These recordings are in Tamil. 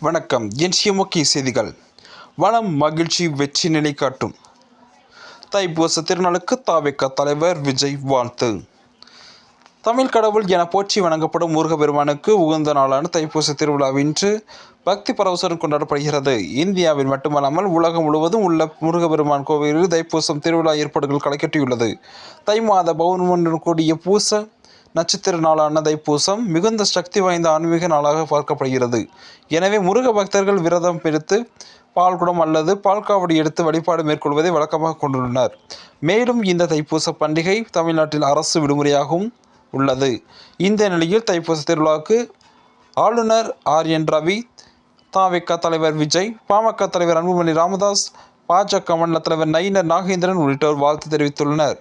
வணக்கம். என் முக்கிய செய்திகள். வளம் மகிழ்ச்சி வெற்றி நிலை காட்டும். தைப்பூச திருநாளுக்கு தாவேக்க தலைவர் விஜய் வாழ்த்து. தமிழ் கடவுள் என போற்றி வணங்கப்படும் முருகபெருமானுக்கு உகந்த நாளான தைப்பூச திருவிழா இன்று பக்தி பரவசம் கொண்டாடப்படுகிறது. இந்தியாவில் மட்டுமல்லாமல் உலகம் முழுவதும் உள்ள முருகபெருமான் கோவிலில் தைப்பூசம் திருவிழா ஏற்பாடுகள் களைக்கட்டியுள்ளது. தை மாத பௌர்ணமியுடன் கூடிய பூச நட்சத்திர நாளான தைப்பூசம் மிகுந்த சக்தி வாய்ந்த ஆன்மீக நாளாக பார்க்கப்படுகிறது. எனவே முருக பக்தர்கள் விரதம் பிடித்து பால்குடம் அல்லது பால்காவடி எடுத்து வழிபாடு மேற்கொள்வதை வழக்கமாக கொண்டுள்ளனர். மேலும் இந்த தைப்பூச பண்டிகை தமிழ்நாட்டில் அரசு விடுமுறையாகவும் உள்ளது. இந்த நிலையில் தைப்பூச திருவிழாவுக்கு ஆளுநர் ஆர். என். ரவி தாவிக தலைவர் விஜய் பாமக தலைவர் அன்புமணி ராமதாஸ் பாஜக மண்டல தலைவர் நயினர் நாகேந்திரன் உள்ளிட்டோர் வாழ்த்து தெரிவித்துள்ளனர்.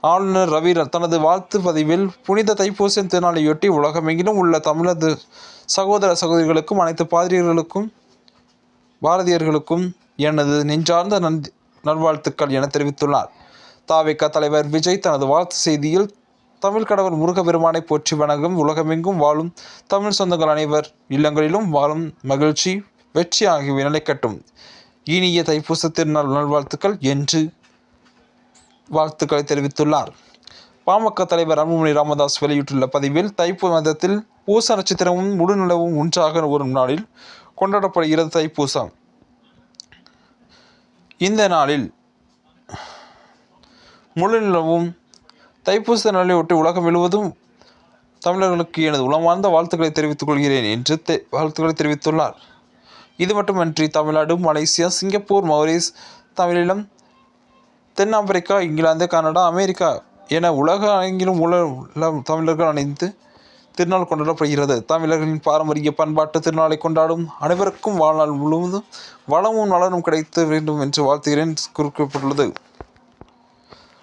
ஆளுநர் ரவி தனது வாழ்த்து பதிவில் புனித தைப்பூச திருநாளையொட்டி உலகமெங்கிலும் உள்ள தமிழது சகோதர சகோதரிகளுக்கும் அனைத்து பாதிரியர்களுக்கும் பாரதியர்களுக்கும் எனது நெஞ்சார்ந்த நன்றி நல்வாழ்த்துக்கள் என தெரிவித்துள்ளார். தாவிக தலைவர் விஜய் தனது வாழ்த்து செய்தியில் தமிழ் கடவுள் முருகபெருமானை போற்றி வணங்கும் உலகமெங்கும் வாழும் தமிழ் சொந்தங்கள் அனைவர் இல்லங்களிலும் வாழும் மகிழ்ச்சி வெற்றி ஆகியவை நிலைக்கட்டும். இனிய தைப்பூச திருநாள் நல்வாழ்த்துக்கள் என்று வாழ்த்துக்களை தெரிவித்துள்ளார். பாமக தலைவர் அன்புமணி ராமதாஸ் வெளியிட்டுள்ள பதிவில் தைப்பூ மதத்தில் பூச நட்சத்திரமும் முழுநிலவும் ஒன்றாக ஒரு நாளில் கொண்டாடப்படுகிறது தைப்பூசம். இந்த நாளில் முழுநிலவும் தைப்பூச நாளையொட்டி உலகம் முழுவதும் தமிழர்களுக்கு எனது உளமார்ந்த வாழ்த்துக்களை தெரிவித்துக் கொள்கிறேன் என்று தெ- வாழ்த்துக்களை தெரிவித்துள்ளார். இது மட்டுமன்றி Tamil Nadu Malaysia Singapore Mauritius Tamil Eelam தென்னாப்பிரிக்கா இங்கிலாந்து கனடா அமெரிக்கா என உலக அரங்கிலும் உள்ள உள்ள தமிழர்கள் அணைந்து திருநாள் கொண்டாடப்படுகிறது. தமிழர்களின் பாரம்பரிய பண்பாட்டு திருநாளை கொண்டாடும் அனைவருக்கும் வாழ்நாள் முழுவதும் வளமும் நலனும் கிடைக்க வேண்டும் என்று வாழ்த்துகிறேன் குறிப்பிட்டுள்ளது.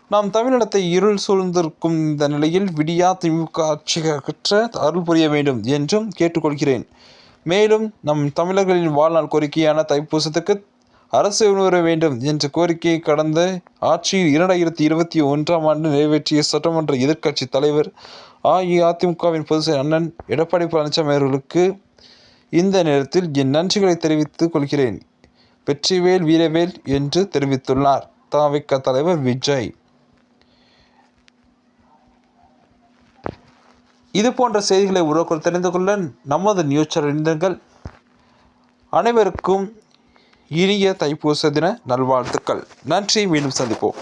நாம் தமிழினத்தை இருள் சூழ்ந்திருக்கும் இந்த நிலையில் விடியா திமுக ஆட்சிகற்ற அருள் புரிய வேண்டும் என்றும் கேட்டுக்கொள்கிறேன். மேலும் நம் தமிழர்களின் வாழ்நாள் கோரிக்கையான தைப்பூசத்துக்கு அரசு உணர வேண்டும் என்ற கோரிக்கையை கடந்த ஆட்சியில் இரண்டாயிரத்தி இருபத்தி ஒன்றாம் ஆண்டு நிறைவேற்றிய சட்டமன்ற எதிர்க்கட்சி தலைவர் அஇஅதிமுகவின் பொதுச் அண்ணன் எடப்பாடி பழனிசாமி அவர்களுக்கு இந்த நேரத்தில் என் நன்றிகளை தெரிவித்துக் கொள்கிறேன். வெற்றிவேல் வீரவேல் என்று தெரிவித்துள்ளார். தாவிக்க தலைவர் விஜய். இது போன்ற செய்திகளை உருவாக்க தெரிந்து கொள்ள நமது நியூஸ் சேனல் அனைவருக்கும் இனிய தைப்பூச தின நல்வாழ்த்துக்கள். நன்றி மீண்டும் சந்திப்போம்.